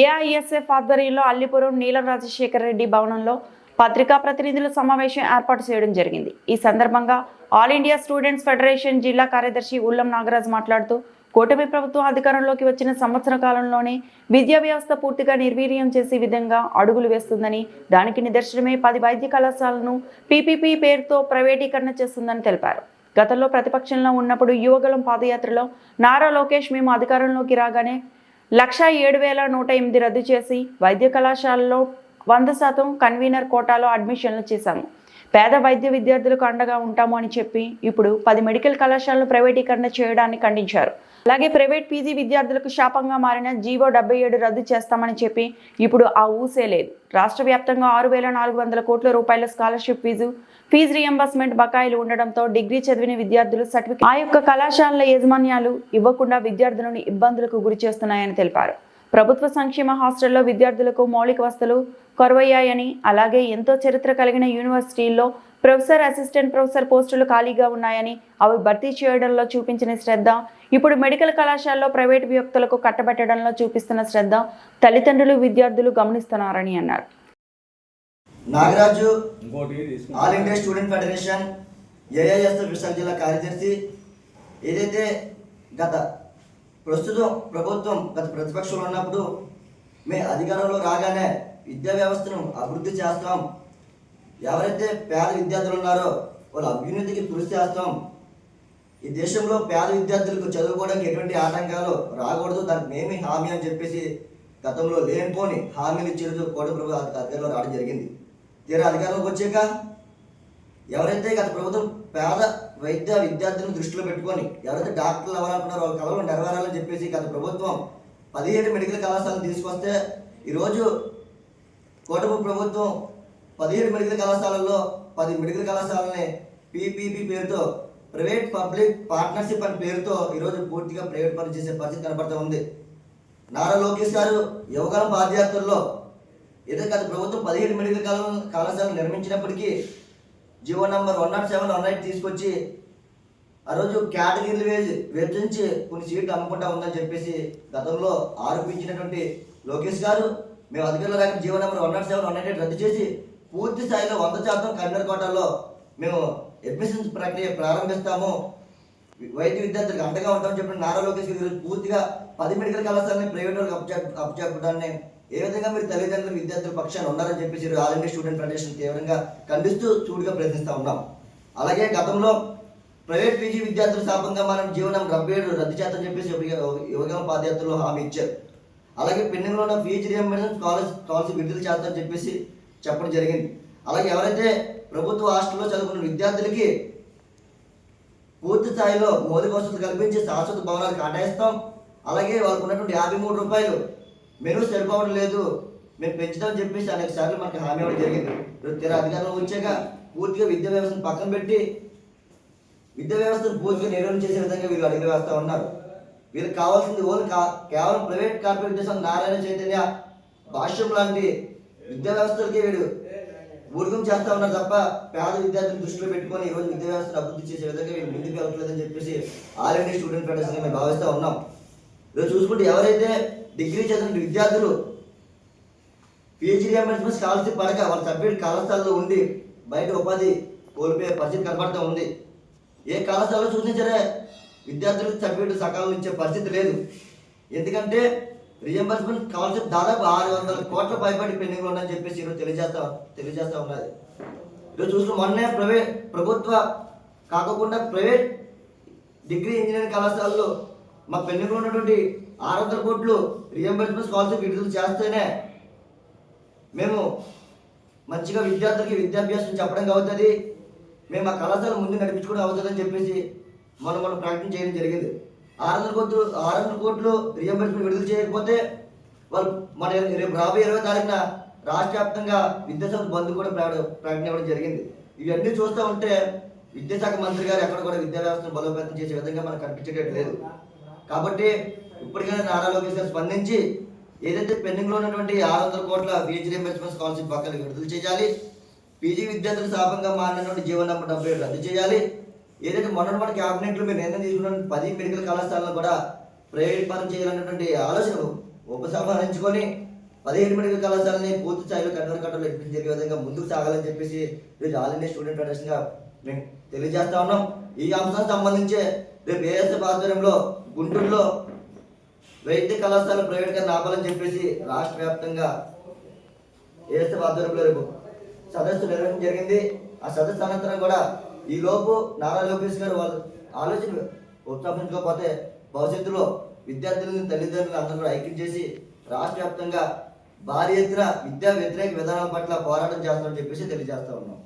AISF ఆధ్వర్యంలో అల్లిపురం నీలం రాజశేఖర రెడ్డి భవనంలో పత్రికా ప్రతినిధుల సమావేశం ఏర్పాటు చేయడం జరిగింది. ఈ సందర్భంగా ఆల్ ఇండియా స్టూడెంట్స్ ఫెడరేషన్ జిల్లా కార్యదర్శి ఉల్లం నాగరాజ్ మాట్లాడుతూ కూటమి ప్రభుత్వం అధికారంలోకి వచ్చిన సంవత్సర కాలంలోనే విద్యా వ్యవస్థ పూర్తిగా నిర్వీర్యం చేసే విధంగా అడుగులు వేస్తుందని దానికి నిదర్శనమే పది వైద్య కళాశాలను పీపీపీ పేరుతో ప్రైవేటీకరణ చేస్తుందని తెలిపారు. గతంలో ప్రతిపక్షంలో ఉన్నప్పుడు యువగలం పాదయాత్రలో నారా లోకేష్ మేము అధికారంలోకి రాగానే లక్షా ఏడు వేల నూట ఎనిమిది రద్దు చేసి వైద్య కళాశాలలో వంద శాతం కన్వీనర్ కోటాలో అడ్మిషన్లు చేశాము. పేద వైద్య విద్యార్థులకు అండగా ఉంటాము అని చెప్పి ఇప్పుడు పది మెడికల్ కళాశాలను ప్రైవేటీకరణ చేయడాన్ని ఖండించారు. అలాగే ప్రైవేట్ పీజీ విద్యార్థులకు శాపంగా మారిన జీవో డెబ్బై ఏడు రద్దు చేస్తామని చెప్పి ఇప్పుడు ఆ ఊసే లేదు. రాష్ట్ర వ్యాప్తంగా ఆరు వేల నాలుగు వందల కోట్ల రూపాయల స్కాలర్షిప్ ఫీజు ఫీజు రియంబర్స్మెంట్ బకాయిలు ఉండడంతో డిగ్రీ చదివిన విద్యార్థులు సర్టిఫికేట్ ఆ యొక్క కళాశాలల యాజమాన్యాలు ఇవ్వకుండా విద్యార్థులను ఇబ్బందులకు గురి చేస్తున్నాయని తెలిపారు. ప్రభుత్వ సంక్షేమ హాస్టల్లో విద్యార్థులకు మౌలిక వసతులు కొరవయ్యాయని అలాగే ఎంతో చరిత్ర కలిగిన యూనివర్సిటీల్లో ప్రొఫెసర్ అసిస్టెంట్ ప్రొఫెసర్ పోస్టులు ఖాళీగా ఉన్నాయని అవి భర్తీ చేయడంలో చూపించిన శ్రద్ధ ఇప్పుడు మెడికల్ కళాశాలలో ప్రైవేటు వ్యక్తులకు కట్టబెట్టడంలో చూపిస్తున్న శ్రద్ధ తల్లిదండ్రులు విద్యార్థులు గమనిస్తున్నారని అన్నారు Nagaraju. All India student federation AIS Visakha జిల్లా కార్యదర్శి ఏదైతే గత ప్రస్తుతం ప్రభుత్వం గత ప్రతిపక్షంలో ఉన్నప్పుడు మే అధికారంలో రాగానే విద్యా వ్యవస్థను అభివృద్ధి చేస్తాం ఎవరైతే పేద విద్యార్థులు ఉన్నారో వాళ్ళ అభ్యున్నతికి కృషి చేస్తాం. ఈ దేశంలో పేద విద్యార్థులకు చదువుకోవడానికి ఎటువంటి ఆటంకాలు రాకూడదు. దానికి మేమే హామీ అని చెప్పేసి గతంలో లేనిపోని హామీలు ఇచ్చేందుకు కోటి ప్రభు అధికారంలో రావడం జరిగింది. తీరా అధికారంలోకి వచ్చాక ఎవరైతే గత ప్రభుత్వం పేద వైద్య విద్యార్థులను దృష్టిలో పెట్టుకొని ఎవరైతే డాక్టర్లు అవ్వాలనుకున్నారో వాళ్ళ కలవలు నెరవేరాలని చెప్పేసి గత ప్రభుత్వం పదిహేడు మెడికల్ కళాశాలను తీసుకొస్తే ఈరోజు కూటమి ప్రభుత్వం పదిహేడు మెడికల్ కళాశాలల్లో పది మెడికల్ కళాశాలని పీపీపీ పేరుతో ప్రైవేట్ పబ్లిక్ పార్ట్నర్షిప్ అనే పేరుతో ఈరోజు పూర్తిగా ప్రైవేట్ పని చేసే పరిస్థితి కనబడుతూ ఉంది. నారా లోకేష్ గారు యువకాల పాదయాత్రలో ఏదో గత ప్రభుత్వం పదిహేడు మెడికల్ కళా కళాశాలలు నిర్మించినప్పటికీ GO number one naught seven one eight తీసుకొచ్చి ఆ రోజు కేటగిరీలు వేసి విభజించి కొన్ని సీట్లు అమ్ముకుంటా ఉందని చెప్పేసి గతంలో ఆరోపించినటువంటి లోకేష్ గారు మేము అధికారుల రాక GO number one naught seven one eight రద్దు చేసి పూర్తి స్థాయిలో వంద శాతం కన్నడ కోటాల్లో మేము అడ్మిషన్స్ ప్రక్రియ ప్రారంభిస్తాము. వైద్య విద్యార్థులకు అండగా ఉంటామని చెప్పిన నారా లోకేష్ గారు ఈరోజు పూర్తిగా పది మెడికల్ కళాశాలని ప్రైవేట్ వాళ్ళకి అప్పచెప్పడాన్ని ఏ విధంగా మీరు తల్లిదండ్రులు విద్యార్థుల పక్షాన్ని ఉన్నారని చెప్పేసి ఆల్ ఇండియా స్టూడెంట్ ఫెడరేషన్ తీవ్రంగా ఖండిస్తూ చూడుగా ప్రయత్నిస్తూ ఉన్నాం. అలాగే గతంలో ప్రైవేట్ పీజీ విద్యార్థుల శాపంగా మనం జీవనం డెబ్బై ఏడు రద్దు చేద్దని చెప్పేసి యువగం పాదయాత్రలో హామీ ఇచ్చారు. అలాగే పెండింగ్లో ఉన్న ఫీజు రియంబర్స్మెంట్ స్కాలర్షిప్ స్కాలర్షిప్ విడుదల చేస్తారని చెప్పేసి చెప్పడం జరిగింది. అలాగే ఎవరైతే ప్రభుత్వ హాస్టల్లో చదువుకున్న విద్యార్థులకి పూర్తి స్థాయిలో మౌలిక వసతులు కల్పించి శాశ్వత భవనాలు కేటాయిస్తాం అలాగే వాళ్ళకు ఉన్నటువంటి యాభై మూడు రూపాయలు మెనూ సరిపోవడం లేదు మేము పెంచుతామని చెప్పేసి అనేక సార్లు మనకి హామీ ఇవ్వడం జరిగింది. ఇప్పుడు తీరా అధికారంలో వచ్చాక పూర్తిగా విద్యా వ్యవస్థను పక్కన పెట్టి విద్యా వ్యవస్థను పూర్తిగా నిర్వహణ చేసే విధంగా వీళ్ళు అడుగులు వేస్తూ ఉన్నారు. వీళ్ళకి కావాల్సింది ఓన్లీ కా కేవలం ప్రైవేట్ కార్పొరేట్ దేశం నారాయణ చైతన్య భాష్యం లాంటి విద్యా వ్యవస్థలకే వీడు. ఊరికం చేస్తా ఉన్నారు తప్ప పేద విద్యార్థులను దృష్టిలో పెట్టుకొని ఈరోజు రోజు విద్యా వ్యవస్థను అభివృద్ధి చేసే విధంగా వీళ్ళు ముందుకు వెళ్ళట్లేదని చెప్పేసి ఆల్ ఇండియా స్టూడెంట్ ఫెడరేషన్ మేము భావిస్తూ ఉన్నాం. ఈరోజు చూసుకుంటే ఎవరైతే డిగ్రీ చదివిన విద్యార్థులు పిహెచ్డీ రియంబర్స్మెంట్ స్కాలర్షిప్ పడక వాళ్ళ సబ్జెక్ట్ కళాశాలలో ఉండి బయట ఉపాధి కోల్పోయే పరిస్థితి కనబడుతూ ఉంది. ఏ కళాశాలలో చూసినా సరే విద్యార్థులకు సర్టిఫికేట్ సకాలం ఇచ్చే పరిస్థితి లేదు. ఎందుకంటే రియంబర్స్మెంట్ స్కాలర్షిప్ దాదాపు ఆరు వందల కోట్ల పైబడి పెండింగ్లో ఉందని చెప్పేసి ఈరోజు తెలియజేస్తా తెలియజేస్తా ఉన్నది ఈరోజు చూసిన మొన్నే ప్రైవేట్ ప్రభుత్వ కాకుండా ప్రైవేట్ డిగ్రీ ఇంజనీరింగ్ కళాశాలలో మా పెండింగ్లో ఉన్నటువంటి ఆరు వందల కోట్లు రియంబర్స్మెంట్ స్కాలర్షిప్ విడుదల చేస్తేనే మేము మంచిగా విద్యార్థులకి విద్యాభ్యాసం చెప్పడం అవుతుంది. మేము ఆ కళాశాల ముందు నడిపించుకోవడం అవుతుందని చెప్పేసి మనం మనం ప్రకటన చేయడం జరిగింది. ఆరు వందల కోట్లు ఆరు వందల కోట్లు రియంబర్స్మెంట్ విడుదల చేయకపోతే వాళ్ళు మన రేపు రాబోయే ఇరవై తారీఖున రాష్ట్ర వ్యాప్తంగా విద్యాశాఖ బంద్ కూడా ప్రకటన ఇవ్వడం జరిగింది. ఇవన్నీ చూస్తూ ఉంటే విద్యాశాఖ మంత్రి గారు ఎక్కడ కూడా విద్యా వ్యవస్థను బలోపేతం చేసే విధంగా మనకు కనిపించేటట్టు లేదు. కాబట్టి ఇప్పటికైనా నారా లోకేష్ గారు స్పందించి ఏదైతే పెండింగ్లో ఉన్నటువంటి ఆరు వందల కోట్ల ఫీజు రియంబర్స్మెంట్ స్కాలర్షిప్ పక్కన విడుదల చేయాలి. పీజీ విద్యార్థులు శాపంగా మారినటువంటి జీవన నంబర్ డెబ్బై ఏడు రద్దు చేయాలి. ఏదైతే మొన్న మన క్యాబినెట్లో మీరు నిర్ణయం తీసుకున్న పది మెడికల్ కళాశాలను కూడా ప్రైవేట్ పరం చేయాలన్నటువంటి ఆలోచన ఉపసంహరించుకొని పదిహేను మెడికల్ కళాశాలని పూర్తి స్థాయిలో కట్టడ కట్టలు ఎక్కడికి జరిగే విధంగా ముందుకు సాగాలని చెప్పేసి ఈరోజు ఆల్ ఇండియా స్టూడెంట్ ఫెడరేషన్గా మేము తెలియజేస్తా ఉన్నాం. ఈ అంశానికి సంబంధించి రేపు ఏఎస్ఎఫ్ ఆధ్వర్యంలో గుంటూరులో వైద్య కళాశాల ప్రైవేట్గా నాపాలని చెప్పేసి రాష్ట్ర వ్యాప్తంగా ఏఎస్ఎఫ్ ఆధ్వర్యంలో రేపు సదస్సు నిర్వహించడం జరిగింది. ఆ సదస్సు అనంతరం కూడా ఈ లోపు నారా లోకేష్ గారు వాళ్ళు ఆలోచన ఉత్సాహించకపోతే భవిష్యత్తులో విద్యార్థులను తల్లిదండ్రులు అందరూ కూడా ఐక్యం చేసి రాష్ట్ర వ్యాప్తంగా భారీ ఎత్తున విద్యా వ్యతిరేక విధానాల పట్ల పోరాటం చేస్తామని చెప్పేసి తెలియజేస్తా ఉన్నాం.